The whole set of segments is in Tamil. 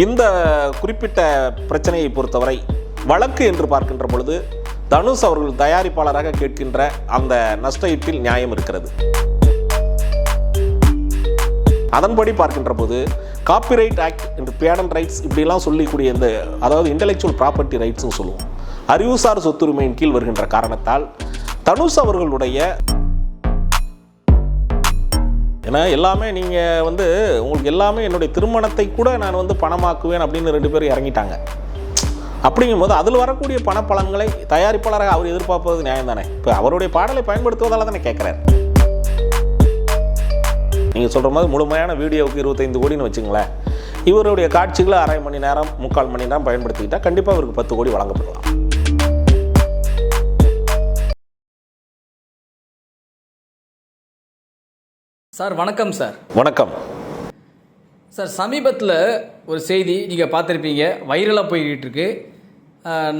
இந்த குறிப்பிட்ட பிரச்சனையை பொறுத்தவரை வழக்கு என்று பார்க்கின்ற பொழுது தனுஷ் அவர்கள் தயாரிப்பாளராக கேட்கின்ற அந்த நஷ்டஈட்டில் நியாயம் இருக்கிறது. அதன்படி பார்க்கின்ற போது காப்பிரைட் ஆக்ட் என்று பேடன் ரைட்ஸ் இப்படிலாம் சொல்லிக்கூடிய இந்த அதாவது இன்டலெக்சுவல் ப்ராப்பர்ட்டி ரைட்ஸ்னு சொல்லுவோம். அறிவுசார் சொத்துரிமையின் கீழ் வருகின்ற காரணத்தால் தனுஷ் அவர்களுடைய ஏன்னா எல்லாமே நீங்கள் வந்து உங்களுக்கு எல்லாமே என்னுடைய திருமணத்தை கூட நான் வந்து பணமாக்குவேன் அப்படின்னு ரெண்டு பேரும் இறங்கிட்டாங்க. அப்படிங்கும்போது அதில் வரக்கூடிய பணப்பழங்களை தயாரிப்பாளராக அவர் எதிர்பார்ப்பது நியாயம் தானே இப்போ அவருடைய பாடலை பயன்படுத்துவதால் தானே கேட்குறாரு நீங்கள் சொல்கிற மாதிரி முழுமையான வீடியோவுக்கு இருபத்தைந்து கோடின்னு வச்சுங்களேன். இவருடைய காட்சிகளை அரை மணி நேரம் முக்கால் மணி நேரம் பயன்படுத்திக்கிட்டால் கண்டிப்பாக அவருக்கு பத்து கோடி வழங்கப்படலாம். சார் வணக்கம் சார். வணக்கம். சார் சமீபத்தில் ஒரு செய்தி நீங்கள் பார்த்துருப்பீங்க. வைரலாக போய்கிட்டு இருக்கு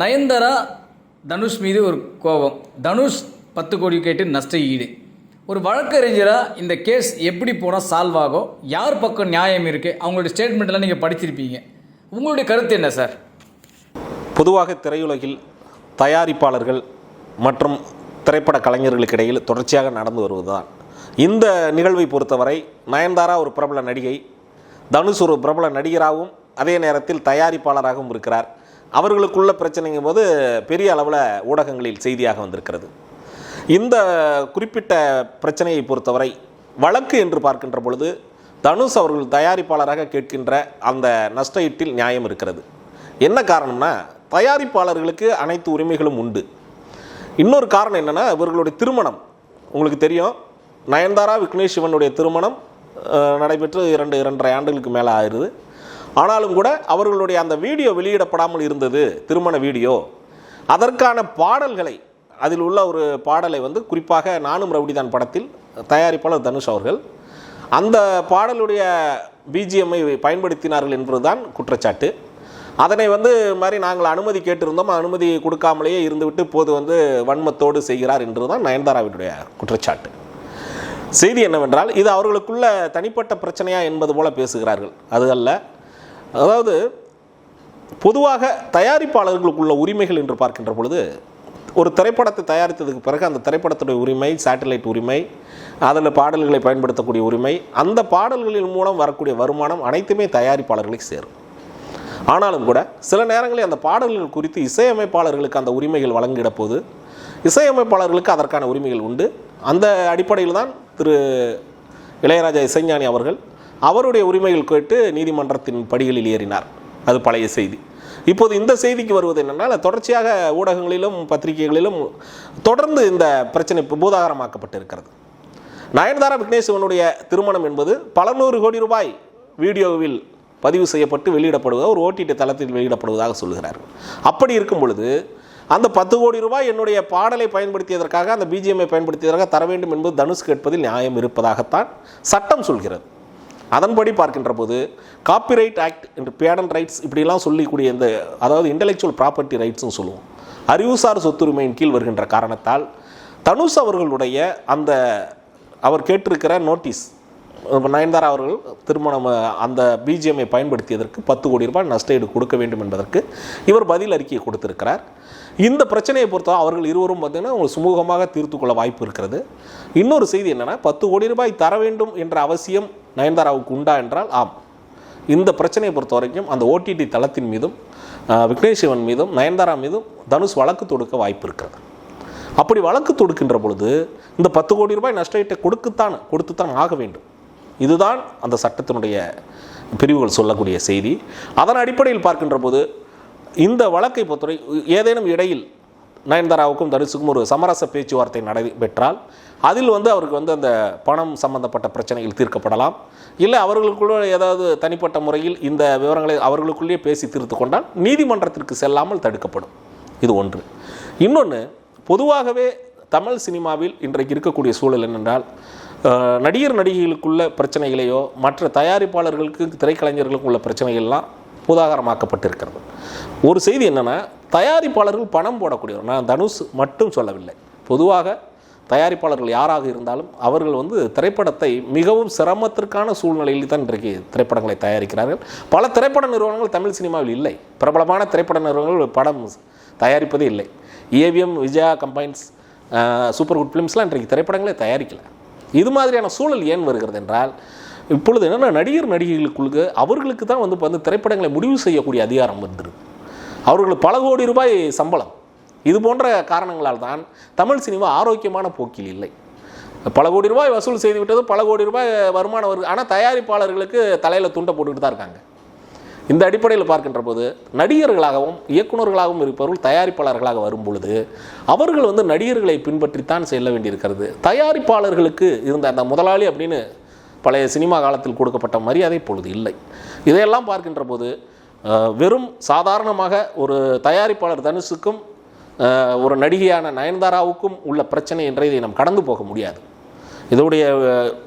நயன்தாரா தனுஷ் மீது ஒரு கோபம். தனுஷ் பத்து கோடி கேட்டு நஷ்ட ஈடு. ஒரு வழக்கறிஞராக இந்த கேஸ் எப்படி போனால் சால்வ் ஆகும்? யார் பக்கம் நியாயம் இருக்குது அவங்களுடைய ஸ்டேட்மெண்ட்லாம் நீங்கள் படிச்சிருப்பீங்க உங்களுடைய கருத்து என்ன சார்? பொதுவாக திரையுலகில் தயாரிப்பாளர்கள் மற்றும் திரைப்பட கலைஞர்களுக்கு இடையில் தொடர்ச்சியாக நடந்து வருவதுதான். இந்த நிகழ்வை பொறுத்தவரை நயன்தாரா ஒரு பிரபல நடிகை தனுஷ் ஒரு பிரபல நடிகராகவும் அதே நேரத்தில் தயாரிப்பாளராகவும் இருக்கிறார். அவர்களுக்குள்ள பிரச்சனைங்கும் போது பெரிய அளவில் ஊடகங்களில் செய்தியாக வந்திருக்கிறது. இந்த குறிப்பிட்ட பிரச்சனையை பொறுத்தவரை வழக்கு என்று பார்க்கின்ற பொழுது தனுஷ் அவர்கள் தயாரிப்பாளராக கேட்கின்ற அந்த நஷ்டஈட்டில் நியாயம் இருக்கிறது. என்ன காரணம்னா தயாரிப்பாளர்களுக்கு அனைத்து உரிமைகளும் உண்டு. இன்னொரு காரணம் என்னென்னா இவர்களுடைய திருமணம். உங்களுக்கு தெரியும் நயன்தாரா விக்னேஷ் சிவனுடைய திருமணம் நடைபெற்று இரண்டு இரண்டரை ஆண்டுகளுக்கு மேலே ஆயிடுது. ஆனாலும் கூட அவர்களுடைய அந்த வீடியோ வெளியிடப்படாமல் இருந்தது திருமண வீடியோ. அதற்கான பாடல்களை அதில் உள்ள ஒரு பாடலை வந்து குறிப்பாக நானும் ரவுடிதான் படத்தில் தயாரிப்பாளர் தனுஷ் அவர்கள் அந்த பாடலுடைய பிஜிஎம்ஐ பயன்படுத்தினார்கள் என்பதுதான் குற்றச்சாட்டு. அதனை வந்து மாதிரி நாங்கள் அனுமதி கேட்டிருந்தோம் அனுமதி கொடுக்காமலேயே இருந்துவிட்டு போது வந்து வன்மத்தோடு செய்கிறார் என்று தான் நயன்தாராவினுடைய குற்றச்சாட்டு. செய்தி என்னவென்றால் இது அவர்களுக்குள்ள தனிப்பட்ட பிரச்சனையா என்பது போல பேசுகிறார்கள். அது அல்ல. அதாவது பொதுவாக தயாரிப்பாளர்களுக்குள்ள உரிமைகள் என்று பார்க்கின்ற பொழுது ஒரு திரைப்படத்தை தயாரித்ததுக்கு பிறகு அந்த திரைப்படத்துடைய உரிமை சேட்டலைட் உரிமை அதில் பாடல்களை பயன்படுத்தக்கூடிய உரிமை அந்த பாடல்களின் மூலம் வரக்கூடிய வருமானம் அனைத்துமே தயாரிப்பாளர்களுக்கு சேரும். ஆனாலும் கூட சில நேரங்களில் அந்த பாடல்கள் குறித்து இசையமைப்பாளர்களுக்கு அந்த உரிமைகள் வழங்கிட போது இசையமைப்பாளர்களுக்கு அதற்கான உரிமைகள் உண்டு. அந்த அடிப்படையில் தான் திரு இளையராஜா இசைஞானி அவர்கள் அவருடைய உரிமைகள் கேட்டு நீதிமன்றத்தின் படிகளில் ஏறினார். அது பழைய செய்தி. இப்போது இந்த செய்திக்கு வருவது என்னென்னா தொடர்ச்சியாக ஊடகங்களிலும் பத்திரிகைகளிலும் தொடர்ந்து இந்த பிரச்சனை பூதாகரமாக்கப்பட்டிருக்கிறது. நயன்தாரா விக்னேஸ்வனுடைய திருமணம் என்பது பல நூறு கோடி ரூபாய் வீடியோவில் பதிவு செய்யப்பட்டு வெளியிடப்படுவதாக ஒரு ஓடிடி தளத்தில் வெளியிடப்படுவதாக சொல்கிறார்கள் அப்படி இருக்கும் பொழுது அந்த பத்து கோடி ரூபாய் என்னுடைய பாடலை பயன்படுத்தியதற்காக அந்த பிஜிஎம்ஐ பயன்படுத்தியதற்காக தர வேண்டும் என்பது தனுஷ் கேட்பதில் நியாயம் இருப்பதாகத்தான் சட்டம் சொல்கிறது. அதன்படி பார்க்கின்ற போது காப்பிரைட் ஆக்ட் என்று பேடன் ரைட்ஸ் இப்படிலாம் சொல்லிக்கூடிய இந்த அதாவது இன்டலெக்சுவல் ப்ராப்பர்ட்டி ரைட்ஸ்னு சொல்லுவோம். அறிவுசார் சொத்துரிமையின் கீழ் வருகின்ற காரணத்தால் தனுஷ் அவர்களுடைய அந்த அவர் கேட்டிருக்கிற நோட்டீஸ் நயன்தாரா அவர்கள் திருமணம் அந்த பிஜிஎம்ஐ பயன்படுத்தியதற்கு பத்து கோடி ரூபாய் நஷ்டஈடு கொடுக்க வேண்டும் என்பதற்கு இவர் பதில் அறிக்கையை கொடுத்திருக்கிறார். இந்த பிரச்சனையை பொறுத்தவரை அவர்கள் இருவரும் பார்த்தீங்கன்னா உங்களுக்கு சுமூகமாக தீர்த்து கொள்ள வாய்ப்பு இருக்கிறது. இன்னொரு செய்தி என்னென்னா பத்து கோடி ரூபாய் தர வேண்டும் என்ற அவசியம் நயன்தாராவுக்கு உண்டா என்றால் ஆம். இந்த பிரச்சனையை பொறுத்த வரைக்கும் அந்த ஓடிடி தளத்தின் மீதும் விக்னேஷ் சிவன் மீதும் நயன்தாரா மீதும் தனுஷ் வழக்கு தொடுக்க வாய்ப்பு இருக்கிறது. அப்படி வழக்கு தொடுக்கின்ற பொழுது இந்த பத்து கோடி ரூபாய் நஷ்டஈட்டை கொடுக்குத்தான் கொடுத்துத்தான் ஆக வேண்டும். இதுதான் அந்த சட்டத்தினுடைய பிரிவுகள் சொல்லக்கூடிய செய்தி. அதன் அடிப்படையில் பார்க்கின்ற போது இந்த வழக்கை பொறுத்தவரை ஏதேனும் இடையில் நயன்தாராவுக்கும் தனுஷுக்கும் ஒரு சமரச பேச்சுவார்த்தை நடைபெற்றால் அதில் வந்து அவருக்கு வந்து அந்த பணம் சம்பந்தப்பட்ட பிரச்சனைகள் தீர்க்கப்படலாம். இல்லை அவர்களுக்குள்ள ஏதாவது தனிப்பட்ட முறையில் இந்த விவரங்களை அவர்களுக்குள்ளேயே பேசி தீர்த்து கொண்டால் நீதிமன்றத்திற்கு செல்லாமல் தடுக்கப்படும். இது ஒன்று. இன்னொன்று பொதுவாகவே தமிழ் சினிமாவில் இன்றைக்கு இருக்கக்கூடிய சூழல் என்னென்றால் நடிகர் நடிகைகளுக்குள்ள பிரச்சனைகளையோ மற்ற தயாரிப்பாளர்களுக்கு திரைக்கலைஞர்களுக்கு உள்ள பிரச்சனைகள்லாம் பூதாகரமாக்கப்பட்டிருக்கிறது ஒரு செய்தி என்னென்னா தயாரிப்பாளர்கள் பணம் போடக்கூடியவர். நான் தனுஷ் மட்டும் சொல்லவில்லை. பொதுவாக தயாரிப்பாளர்கள் யாராக இருந்தாலும் அவர்கள் வந்து திரைப்படத்தை மிகவும் சிரமத்திற்கான சூழ்நிலையில் தான் இன்றைக்கு திரைப்படங்களை தயாரிக்கிறார்கள். பல திரைப்பட நிறுவனங்கள் தமிழ் சினிமாவில் இல்லை. பிரபலமான திரைப்பட நிறுவனங்கள் படம் தயாரிப்பதே இல்லை. AVM Vijaya combines super good ஃபிலிம்ஸ்லாம் இன்றைக்கு திரைப்படங்களே தயாரிக்கல. இது மாதிரியான சூழல் ஏன் வருகிறது என்றால் இப்பொழுது என்னென்னா நடிகர் நடிகைகளுக்குள்ள அவர்களுக்கு தான் வந்து இப்போ வந்து திரைப்படங்களை முடிவு செய்யக்கூடிய அதிகாரம் வந்துடுது அவர்களுக்கு பல கோடி ரூபாய் சம்பளம். இது போன்ற காரணங்களால் தான் தமிழ் சினிமா ஆரோக்கியமான போக்கில் இல்லை. பல கோடி ரூபாய் வசூல் செய்து விட்டது பல கோடி ரூபாய் வருமானம் வருது. ஆனால் தயாரிப்பாளர்களுக்கு தலையில் துண்டை போட்டுக்கிட்டு தான் இருக்காங்க. இந்த அடிப்படையில் பார்க்கின்ற போது நடிகர்களாகவும் இயக்குனர்களாகவும் இருப்பவர்கள் தயாரிப்பாளர்களாக வரும் பொழுது அவர்கள் வந்து நடிகர்களை பின்பற்றித்தான் செல்ல வேண்டியிருக்கிறது. தயாரிப்பாளர்களுக்கு இருந்த அந்த முதலாளி அப்படின்னு பழைய சினிமா காலத்தில் கொடுக்கப்பட்ட மரியாதை இப்பொழுது இல்லை. இதையெல்லாம் பார்க்கின்ற போது வெறும் சாதாரணமாக ஒரு தயாரிப்பாளர் தனுஷுக்கும் ஒரு நடிகையான நயன்தாராவுக்கும் உள்ள பிரச்சனை என்ற இதை நாம் கடந்து போக முடியாது. இதோடைய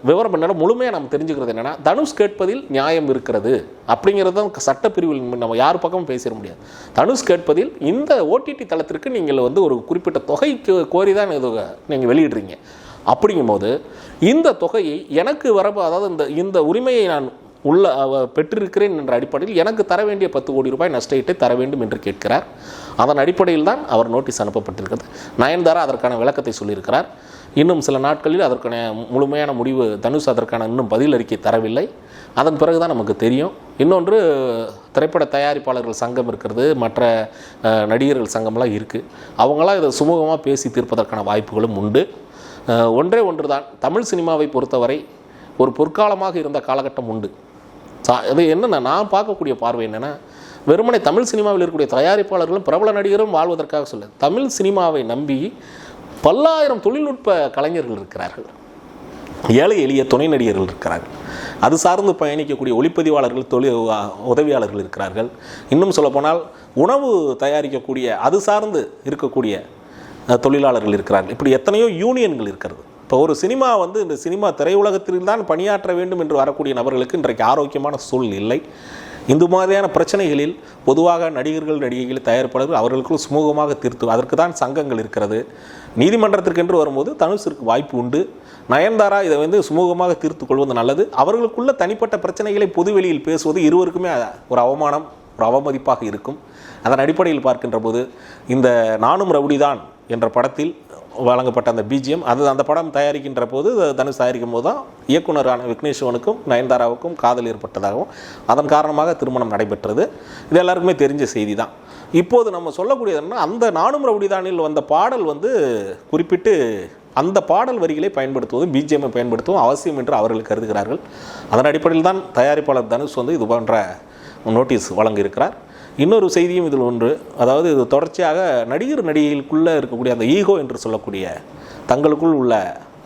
விவரம் என்னன்னா முழுமையாக நம்ம தெரிஞ்சுக்கிறது என்னென்னா தனுஷ் கேட்பதில் நியாயம் இருக்கிறது அப்படிங்கிறது தான் சட்டப்பிரிவில் நம்ம யார் பக்கமும் பேசிட முடியாது. தனுஷ் கேட்பதில் இந்த ஓடிடி தளத்திற்கு நீங்கள் வந்து ஒரு குறிப்பிட்ட தொகை கோரி தான் இது நீங்கள் வெளியிடுறீங்க. அப்படிங்கும்போது இந்த தொகையை எனக்கு வர அதாவது இந்த இந்த உரிமையை நான் உள்ள பெற்றிருக்கிறேன் என்ற அடிப்படையில் எனக்கு தர வேண்டிய பத்து கோடி ரூபாய் நஷ்டஈட்டை தர வேண்டும் என்று கேட்கிறார். அதன் அடிப்படையில் தான் அவர் நோட்டீஸ் அனுப்பப்பட்டிருக்கிறது. நயன்தாரா அதற்கான விளக்கத்தை சொல்லியிருக்கிறார். இன்னும் சில நாட்களில் அதற்கான முழுமையான முடிவு தனுஷ் அதற்கான இன்னும் பதில் அறிக்கை தரவில்லை. அதன் பிறகு தான் நமக்கு தெரியும். இன்னொன்று திரைப்பட தயாரிப்பாளர்கள் சங்கம் இருக்கிறது மற்ற நடிகர்கள் சங்கம்லாம் இருக்குது அவங்களாம் இதை சுமூகமாக பேசி தீர்ப்பதற்கான வாய்ப்புகளும் உண்டு. ஒன்றே ஒன்று தான் தமிழ் சினிமாவை பொறுத்தவரை ஒரு பொற்காலமாக இருந்த காலகட்டம் உண்டு. சா அது என்னென்ன நான் பார்க்கக்கூடிய பார்வை என்னென்னா வெறுமனே தமிழ் சினிமாவில் இருக்கக்கூடிய தயாரிப்பாளர்களும் பிரபல நடிகரும் வாழ்வதற்காக சொல்ல தமிழ் சினிமாவை நம்பி பல்லாயிரம் தொழில்நுட்ப கலைஞர்கள் இருக்கிறார்கள். ஏழை எளிய துணை நடிகர்கள் இருக்கிறார்கள். அது சார்ந்து பயணிக்கக்கூடிய ஒளிப்பதிவாளர்கள் தொழில் உதவியாளர்கள் இருக்கிறார்கள். இன்னும் சொல்லப்போனால் உணவு தயாரிக்கக்கூடிய அது சார்ந்து இருக்கக்கூடிய தொழிலாளர்கள் இருக்கிறார்கள். இப்படி எத்தனையோ யூனியன்கள் இருக்கிறது. இப்போ ஒரு சினிமா வந்து இந்த சினிமா திரையுலகத்தில் தான் பணியாற்ற வேண்டும் என்று வரக்கூடிய நபர்களுக்கு இன்றைக்கு ஆரோக்கியமான சூழல் இல்லை இந்த மாதிரியான பிரச்சனைகளில் பொதுவாக நடிகர்கள் நடிகைகள் தயாரிப்பாளர்கள் அவர்களுக்குள் சுமூகமாக தீர்த்து அதற்கு தான் சங்கங்கள் இருக்கிறது. நீதிமன்றத்திற்கென்று வரும்போது தனுஷிற்கு வாய்ப்பு உண்டு. நயன்தாரா இதை வந்து சுமூகமாக தீர்த்து கொள்வது நல்லது. அவர்களுக்குள்ள தனிப்பட்ட பிரச்சனைகளை பொதுவெளியில் பேசுவது இருவருக்குமே ஒரு அவமானம் ஒரு அவமதிப்பாக இருக்கும். அதன் அடிப்படையில் பார்க்கின்ற போது இந்த நானும் ரவுடிதான் என்ற படத்தில் வழங்கப்பட்ட அந்த பிஜிஎம் அது அந்த படம் தயாரிக்கின்ற போது தனுஷ் தயாரிக்கும் போது தான் இயக்குனரான விக்னேஸ்வனுக்கும் நயன்தாராவுக்கும் காதல் ஏற்பட்டதாகவும் அதன் காரணமாக திருமணம் நடைபெற்றது. இது எல்லாருக்குமே தெரிஞ்ச செய்தி தான் இப்போது நம்ம சொல்லக்கூடியது என்னன்னா அந்த நானும் ரவுடிதானில் வந்த பாடல் வந்து குறிப்பிட்டு அந்த பாடல் வரிகளை பயன்படுத்துவதும் பிஜிஎம்மை பயன்படுத்துவதும் அவசியம் என்று அவர்கள் கருதுகிறார்கள். அதன் அடிப்படையில் தான் தயாரிப்பாளர் தனுஷ் வந்து இது போன்ற நோட்டீஸ் வழங்கியிருக்கிறார். இன்னொரு செய்தியும் இதில் ஒன்று. அதாவது இது தொடர்ச்சியாக நடிகர் நடிகைகளுக்குள்ளே இருக்கக்கூடிய அந்த ஈகோ என்று சொல்லக்கூடிய தங்களுக்குள் உள்ள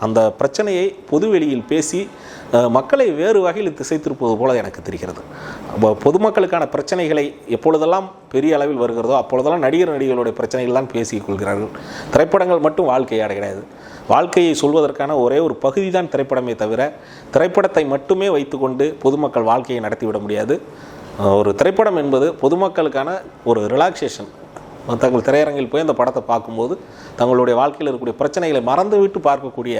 அந்த பிரச்சனையை பொதுவெளியில் பேசி மக்களை வேறு வகையில் திசை திருப்பது போல எனக்கு தெரிகிறது. அப்போ பொதுமக்களுக்கான பிரச்சனைகளை எப்பொழுதெல்லாம் பெரிய அளவில் வருகிறதோ அப்பொழுதெல்லாம் நடிகர் நடிகர்களுடைய பிரச்சனைகள் தான் பேசிக் கொள்கிறார்கள். திரைப்படங்கள் மட்டும் வாழ்க்கையாட கிடையாது. வாழ்க்கையை சொல்வதற்கான ஒரே ஒரு பகுதி தான் திரைப்படமே தவிர திரைப்படத்தை மட்டுமே வைத்துக்கொண்டு பொதுமக்கள் வாழ்க்கையை நடத்திவிட முடியாது. ஒரு திரைப்படம் என்பது பொதுமக்களுக்கான ஒரு ரிலாக்ஸேஷன் தங்கள் திரையரங்கில் போய் அந்த படத்தை பார்க்கும்போது தங்களுடைய வாழ்க்கையில் இருக்கக்கூடிய பிரச்சனைகளை மறந்துவிட்டு பார்க்கக்கூடிய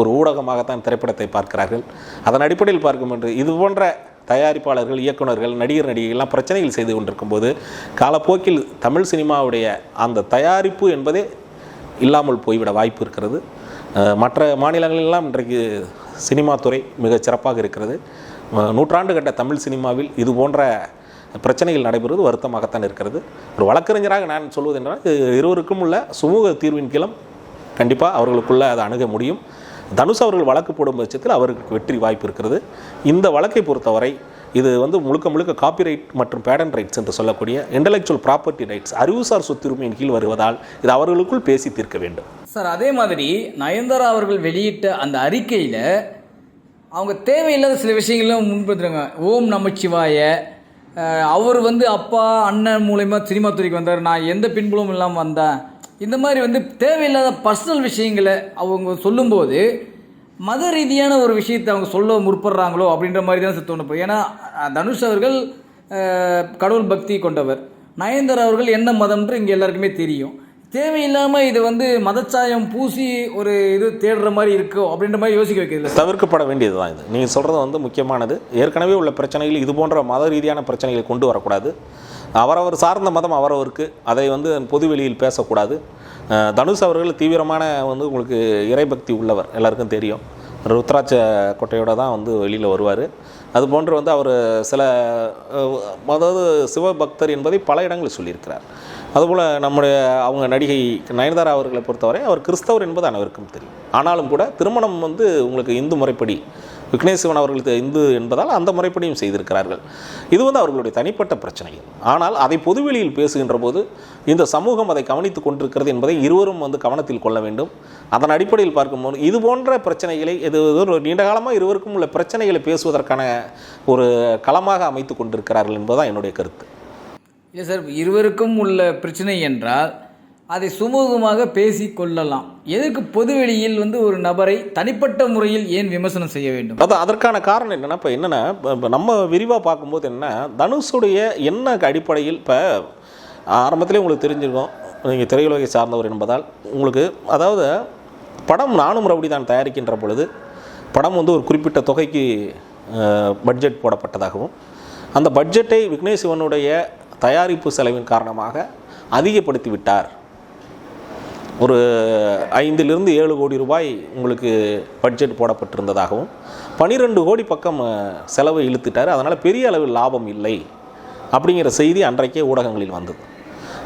ஒரு ஊடகமாகத்தான் திரைப்படத்தை பார்க்கிறார்கள். அதன் அடிப்படையில் பார்க்கும்போது இது போன்ற தயாரிப்பாளர்கள் இயக்குனர்கள் நடிகர் நடிகைகள்லாம் பிரச்சனைகள் செய்து கொண்டிருக்கும் போது காலப்போக்கில் தமிழ் சினிமாவுடைய அந்த தயாரிப்பு என்பதே இல்லாமல் போய்விட வாய்ப்பு இருக்கிறது. மற்ற மாநிலங்களெல்லாம் இன்றைக்கு சினிமா துறை மிக சிறப்பாக இருக்கிறது. நூற்றாண்டு கட்ட தமிழ் சினிமாவில் இது போன்ற பிரச்சனைகள் நடைபெறுவது வருத்தமாகத்தான் இருக்கிறது. ஒரு வழக்கறிஞராக நான் சொல்வது என்றால் இருவருக்கும் உள்ள சுமூக தீர்வின் கீழம் கண்டிப்பாக அவர்களுக்குள்ள அதை அணுக முடியும். தனுஷ் அவர்கள் வழக்கு போடும் பட்சத்தில் அவருக்கு வெற்றி வாய்ப்பு இருக்கிறது. இந்த வழக்கை பொறுத்தவரை இது வந்து முழுக்க முழுக்க காப்பிரைட் மற்றும் பேடன் ரைட்ஸ் என்று சொல்லக்கூடிய இன்டலெக்சுவல் ப்ராப்பர்ட்டி ரைட்ஸ் அறிவுசார் சொத்துரிமையின் கீழ் வருவதால் இது அவர்களுக்குள் பேசி தீர்க்க வேண்டும். சார் அதே மாதிரி நயன்தாரா அவர்கள் வெளியிட்ட அந்த அறிக்கையில் அவங்க தேவையில்லாத சில விஷயங்கள்லாம் முன்படுத்துறாங்க. ஓம் நமச்சிவாய. அவர் வந்து அப்பா அண்ணன் மூலயமா சினிமா துறைக்கு வந்தார். நான் எந்த பின்புலமும் இல்லாமல் வந்தேன். இந்த மாதிரி வந்து தேவையில்லாத பர்சனல் விஷயங்களை அவங்க சொல்லும்போது மத ரீதியான ஒரு விஷயத்தை அவங்க சொல்ல முற்படுறாங்களோ அப்படின்ற மாதிரி தான் தோணுப்போம் ஏன்னா தனுஷ் அவர்கள் கடவுள் பக்தி கொண்டவர். நயன்தாரா அவர்கள் என்ன மதம்ன்று இங்கே எல்லாருக்குமே தெரியும். தேவையில்லாமல் இது வந்து மதச்சாயம் பூசி ஒரு இது தேடுற மாதிரி இருக்கோ அப்படின்ற மாதிரி யோசிக்க வைக்கிறது தவிர்க்கப்பட வேண்டியது தான் இது. நீங்கள் சொல்கிறது வந்து முக்கியமானது. ஏற்கனவே உள்ள பிரச்சனைகள் இது போன்ற மத ரீதியான பிரச்சனைகளை கொண்டு வரக்கூடாது. அவரவர் சார்ந்த மதம் அவரவருக்கு. அதை வந்து பொது வெளியில் பேசக்கூடாது. தனுஷ் அவர்கள் தீவிரமான வந்து உங்களுக்கு இறைபக்தி உள்ளவர். எல்லாருக்கும் தெரியும். ருத்ராட்ச கொட்டையோட தான் வந்து வெளியில் வருவார். அது போன்று வந்து அவர் சில அதாவது சிவபக்தர் என்பதை பல இடங்களில் சொல்லியிருக்கிறார். அதுபோல் நம்முடைய அவங்க நடிகை நயன்தாரா அவர்களை பொறுத்தவரை அவர் கிறிஸ்தவர் என்பது அனைவருக்கும் தெரியும். ஆனாலும் கூட திருமணம் வந்து உங்களுக்கு இந்து முறைப்படி விக்னேஸ்வன் அவர்கள் இந்து என்பதால் அந்த முறைப்படியும் செய்திருக்கிறார்கள். இது வந்து அவர்களுடைய தனிப்பட்ட பிரச்சனைகள் ஆனால் அதை பொதுவெளியில் பேசுகின்ற போது இந்த சமூகம் அதை கவனித்துக் கொண்டிருக்கிறது என்பதை இருவரும் வந்து கவனத்தில் கொள்ள வேண்டும். அதன் அடிப்படையில் பார்க்கும்போது இது போன்ற பிரச்சனைகளை இது ஒரு நீண்ட காலமாக இருவருக்கும் உள்ள பிரச்சனைகளை பேசுவதற்கான ஒரு களமாக அமைத்து கொண்டிருக்கிறார்கள் என்பதுதான் என்னுடைய கருத்து. இல்லை சார் இருவருக்கும் உள்ள பிரச்சனை என்றால் அதை சுமூகமாக பேசி கொள்ளலாம். எதற்கு பொதுவெளியில் வந்து ஒரு நபரை தனிப்பட்ட முறையில் ஏன் விமர்சனம் செய்ய வேண்டும்? அது அதற்கான காரணம் என்னென்னா இப்போ என்னென்னா இப்போ நம்ம விரிவாக பார்க்கும்போது என்ன தனுஷுடைய என்ன அடிப்படையில் இப்போ ஆரம்பத்திலே உங்களுக்கு தெரிஞ்சிருக்கோம் நீங்கள் திரையுலகை சார்ந்தவர் என்பதால் உங்களுக்கு அதாவது படம் நானும் ரவுடி தான் தயாரிக்கின்ற பொழுது படம் வந்து ஒரு குறிப்பிட்ட தொகைக்கு பட்ஜெட் போடப்பட்டதாகவும் அந்த பட்ஜெட்டை விக்னேஷ் சிவனுடைய தயாரிப்பு செலவின் காரணமாக அதிகப்படுத்தி விட்டார் ஒரு ஐந்திலிருந்து ஏழு கோடி ரூபாய் உங்களுக்கு பட்ஜெட் போடப்பட்டிருந்ததாகவும் பன்னிரெண்டு கோடி பக்கம் செலவு இழுத்துட்டார். அதனால் பெரிய அளவில் லாபம் இல்லை அப்படிங்கிற செய்தி அன்றைக்கே ஊடகங்களில் வந்தது.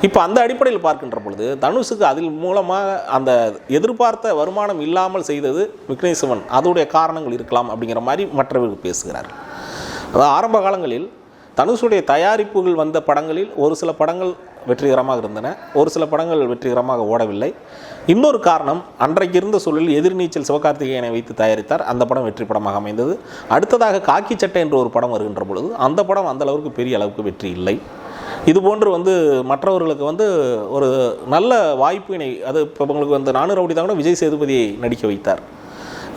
இப்போ அந்த அடிப்படையில் பார்க்கின்ற பொழுது தனுஷுக்கு அதில் மூலமாக அந்த எதிர்பார்த்த வருமானம் இல்லாமல் செய்தது விக்னேஸ்வரன். அதோடைய காரணங்கள் இருக்கலாம் அப்படிங்கிற மாதிரி மற்றவர்கள் பேசுகிறார்கள். அதாவது ஆரம்ப காலங்களில் தனுஷுடைய தயாரிப்புகள் வந்த படங்களில் ஒரு சில படங்கள் வெற்றிகரமாக இருந்தன. ஒரு சில படங்கள் வெற்றிகரமாக ஓடவில்லை. இன்னொரு காரணம் அன்றைக்கு இருந்த சூழலில் எதிர்நீச்சல் சிவகார்த்திகேயனை வைத்து தயாரித்தார். அந்த படம் வெற்றி படமாக அமைந்தது. அடுத்ததாக காக்கி சட்டை என்ற ஒரு படம் வருகின்ற பொழுது அந்த படம் அந்த அளவுக்கு பெரிய அளவுக்கு வெற்றி இல்லை. இது போன்று வந்து மற்றவர்களுக்கு வந்து ஒரு நல்ல வாய்ப்பினை அது இப்போ உங்களுக்கு வந்து நானூறு ரவுடி தான் கூட விஜய் சேதுபதியை நடிக்க வைத்தார்.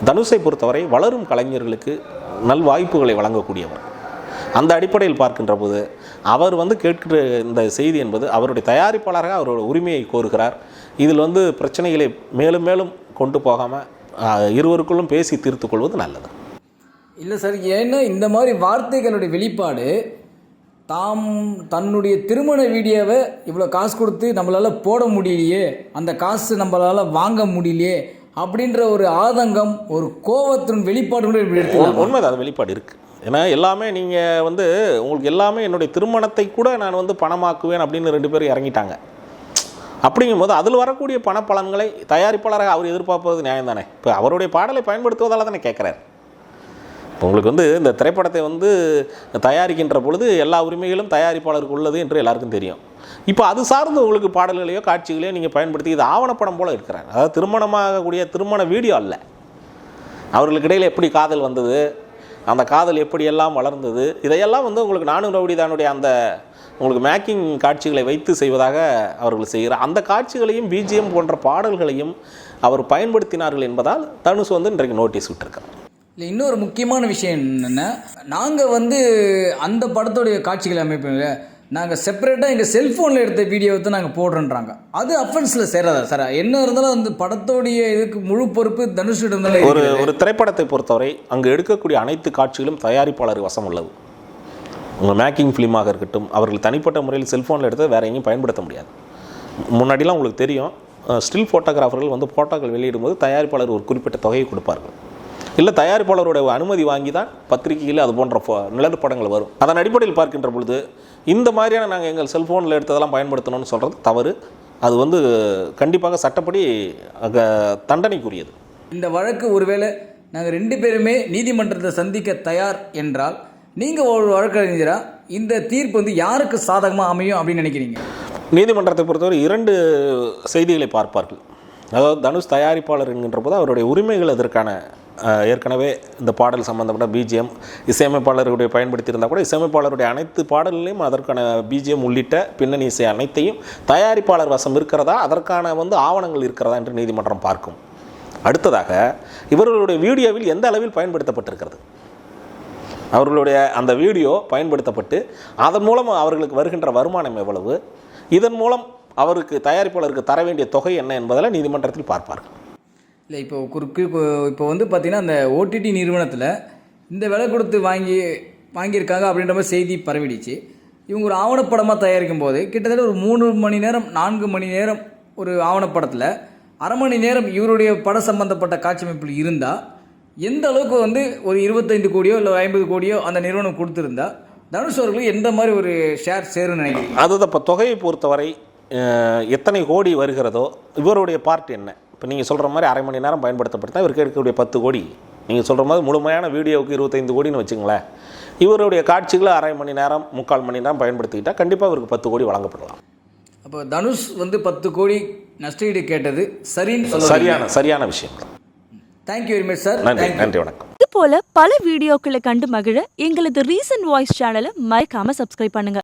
தனுஷை பொறுத்தவரை வளரும் கலைஞர்களுக்கு நல் வாய்ப்புகளை வழங்கக்கூடியவர். அந்த அடிப்படையில் பார்க்கின்ற போது அவர் வந்து கேட்கிற இந்த செய்தி என்பது அவருடைய தயாரிப்பாளராக அவரோட உரிமையை கோருகிறார். இதில் வந்து பிரச்சனைகளை மேலும் மேலும் கொண்டு போகாமல் இருவருக்குள்ளும் பேசி தீர்த்துக் கொள்வது நல்லது. இல்லை சார் ஏன்னா இந்த மாதிரி வார்த்தைகளுடைய வெளிப்பாடு தாம் தன்னுடைய திருமண வீடியோவை இவ்வளோ காசு கொடுத்து நம்மளால் போட முடியலையே அந்த காசு நம்மளால் வாங்க முடியலையே அப்படின்ற ஒரு ஆதங்கம் ஒரு கோவத்தின் வெளிப்பாடு உண்மைதான் அது வெளிப்பாடு இருக்குது ஏன்னா எல்லாமே நீங்கள் வந்து உங்களுக்கு எல்லாமே என்னுடைய திருமணத்தை கூட நான் வந்து பணமாக்குவேன் அப்படின்னு ரெண்டு பேரும் இறங்கிட்டாங்க. அப்படிங்கும்போது அதில் வரக்கூடிய பணப்பலன்களை தயாரிப்பாளராக அவர் எதிர்பார்ப்பது நியாயம் தானே இப்போ அவருடைய பாடலை பயன்படுத்துவதால் தானே கேட்குறாரு இப்போ உங்களுக்கு வந்து இந்த திரைப்படத்தை வந்து தயாரிக்கின்ற பொழுது எல்லா உரிமைகளும் தயாரிப்பாளருக்கு உள்ளது என்று எல்லாருக்கும் தெரியும். இப்போ அது சார்ந்து உங்களுக்கு பாடல்களையோ காட்சிகளையோ நீங்கள் பயன்படுத்தி இது ஆவணப்படம் போல இருக்கிறாங்க அதாவது திருமணமாகக்கூடிய திருமண வீடியோ அல்ல. அவர்களுக்கு இடையில் எப்படி காதல் வந்தது? அந்த காதல் எப்படியெல்லாம் வளர்ந்தது? இதையெல்லாம் வந்து உங்களுக்கு நானூறு ரவுடிதானுடைய அந்த உங்களுக்கு மேக்கிங் காட்சிகளை வைத்து செய்வதாக அவர்கள் செய்கிறார். அந்த காட்சிகளையும் பிஜிஎம் போன்ற பாடல்களையும் அவர் பயன்படுத்தினார்கள் என்பதால் தனுஷ் வந்து இன்றைக்கு நோட்டீஸ் விட்டிருக்கார். இல்லை இன்னொரு முக்கியமான விஷயம் என்னென்னா நாங்கள் வந்து அந்த படத்துடைய காட்சிகளை அமைப்போங்க நாங்கள் செப்பரேட்டாக எங்கள் செல்ஃபோனில் எடுத்த வீடியோவை தான் நாங்கள் போடுறோன்றாங்க. அது அஃபென்ஸில் சேராதா. சார் என்ன இருந்தாலும் அந்த படத்தோடைய இதுக்கு முழு பொறுப்பு தனுஷிடம் தானே ஒரு ஒரு திரைப்படத்தை பொறுத்தவரை அங்கு எடுக்கக்கூடிய அனைத்து காட்சிகளும் தயாரிப்பாளர் வசம் உள்ளது. உங்கள் மேக்கிங் ஃபிலிமாக இருக்கட்டும் அவர்கள் தனிப்பட்ட முறையில் செல்ஃபோனில் எடுத்து வேற எங்கேயும் பயன்படுத்த முடியாது. முன்னாடிலாம் உங்களுக்கு தெரியும் ஸ்டில் ஃபோட்டோகிராஃபர்கள் வந்து ஃபோட்டோக்கள் வெளியிடும்போது தயாரிப்பாளர் ஒரு குறிப்பிட்ட தொகையை கொடுப்பார்கள். இல்லை தயாரிப்பாளருடைய அனுமதி வாங்கி தான் பத்திரிகையில் அது போன்ற ஃபோ- நிழல் படங்கள் வரும். அதன் அடிப்படையில் பார்க்கின்ற பொழுது இந்த மாதிரியான நாங்கள் எங்கள் செல்ஃபோனில் எடுத்ததெல்லாம் பயன்படுத்தணும்னு சொல்கிறது தவறு. அது வந்து கண்டிப்பாக சட்டப்படி தண்டனைக்குரியது. இந்த வழக்கு ஒருவேளை நாங்கள் ரெண்டு பேருமே நீதிமன்றத்தை சந்திக்க தயார் என்றால் நீங்கள் ஒரு வழக்கறிஞராக இந்த தீர்ப்பு வந்து யாருக்கு சாதகமாக அமையும் அப்படின்னு நினைக்கிறீங்க? நீதிமன்றத்தை பொறுத்தவரை இரண்டு செய்திகளை பார்ப்பார்கள். அதாவது தனுஷ் தயாரிப்பாளர் என்கின்ற போது அவருடைய உரிமைகள் அதற்கான ஏற்கனவே இந்த பாடல் சம்பந்தப்பட்ட பிஜிஎம் இசையமைப்பாளருடைய பயன்படுத்தியிருந்தால் கூட இசையமைப்பாளருடைய அனைத்து பாடல்களையும் அதற்கான பிஜிஎம் உள்ளிட்ட பின்னணி இசை அனைத்தையும் தயாரிப்பாளர் வசம் இருக்கிறதா? அதற்கான வந்து ஆவணங்கள் இருக்கிறதா என்று நீதிமன்றம் பார்க்கும். அடுத்ததாக இவர்களுடைய வீடியோவில் எந்த அளவில் பயன்படுத்தப்பட்டிருக்கிறது? அவர்களுடைய அந்த வீடியோ பயன்படுத்தப்பட்டு அதன் மூலம் அவர்களுக்கு வருகின்ற வருமானம் எவ்வளவு? இதன் மூலம் அவருக்கு தயாரிப்பாளருக்கு தர வேண்டிய தொகை என்ன என்பதில் நீதிமன்றத்தில் பார்ப்பார்கள். இல்லை இப்போ குறுக்கு இப்போ வந்து பார்த்திங்கன்னா அந்த ஓடிடி நிறுவனத்தில் இந்த விலை கொடுத்து வாங்கி வாங்கியிருக்காங்க அப்படின்ற மாதிரி செய்தி பரவிடுச்சு. இவங்க ஒரு ஆவணப்படமாக தயாரிக்கும் போது கிட்டத்தட்ட ஒரு மூணு மணி நேரம் நான்கு மணி நேரம் ஒரு ஆவணப்படத்தில் அரை மணி நேரம் இவருடைய பட சம்பந்தப்பட்ட காட்சியமைப்பில் இருந்தால் எந்த அளவுக்கு வந்து ஒரு இருபத்தைந்து கோடியோ இல்லை ஐம்பது கோடியோ அந்த நிறுவனம் கொடுத்துருந்தா தனுஷ் அவர்களுக்கு எந்த மாதிரி ஒரு ஷேர் சேரும்னு நினைக்கிறேன் அதுதான் இப்போ தொகையை பொறுத்தவரை எத்தனை கோடி வருகிறதோ இவருடைய பார்ட் என்ன? இப்போ நீங்கள் சொல்கிற மாதிரி அரை மணி நேரம் பயன்படுத்தப்பட்டா இவருக்கு எடுக்கக்கூடிய பத்து கோடி. நீங்கள் சொல்கிற மாதிரி முழுமையான வீடியோவுக்கு இருபத்தைந்து கோடின்னு வச்சுங்களேன். இவருடைய காட்சிகளை அரை மணி நேரம் முக்கால் மணி நேரம் பயன்படுத்திக்கிட்டால் கண்டிப்பாக இவருக்கு பத்து கோடி வழங்கப்படலாம். அப்போ தனுஷ் வந்து பத்து கோடி நஷ்டஈடு கேட்டது சரின்னு சரியான சரியான விஷயம். தேங்க்யூ வெரி மச் சார் நன்றி நன்றி வணக்கம். இது போல பல வீடியோக்களை கண்டு மகிழ எங்களது ரீசன்ட் வாய்ஸ் சேனலை மறக்காம சப்ஸ்கிரைப் பண்ணுங்க.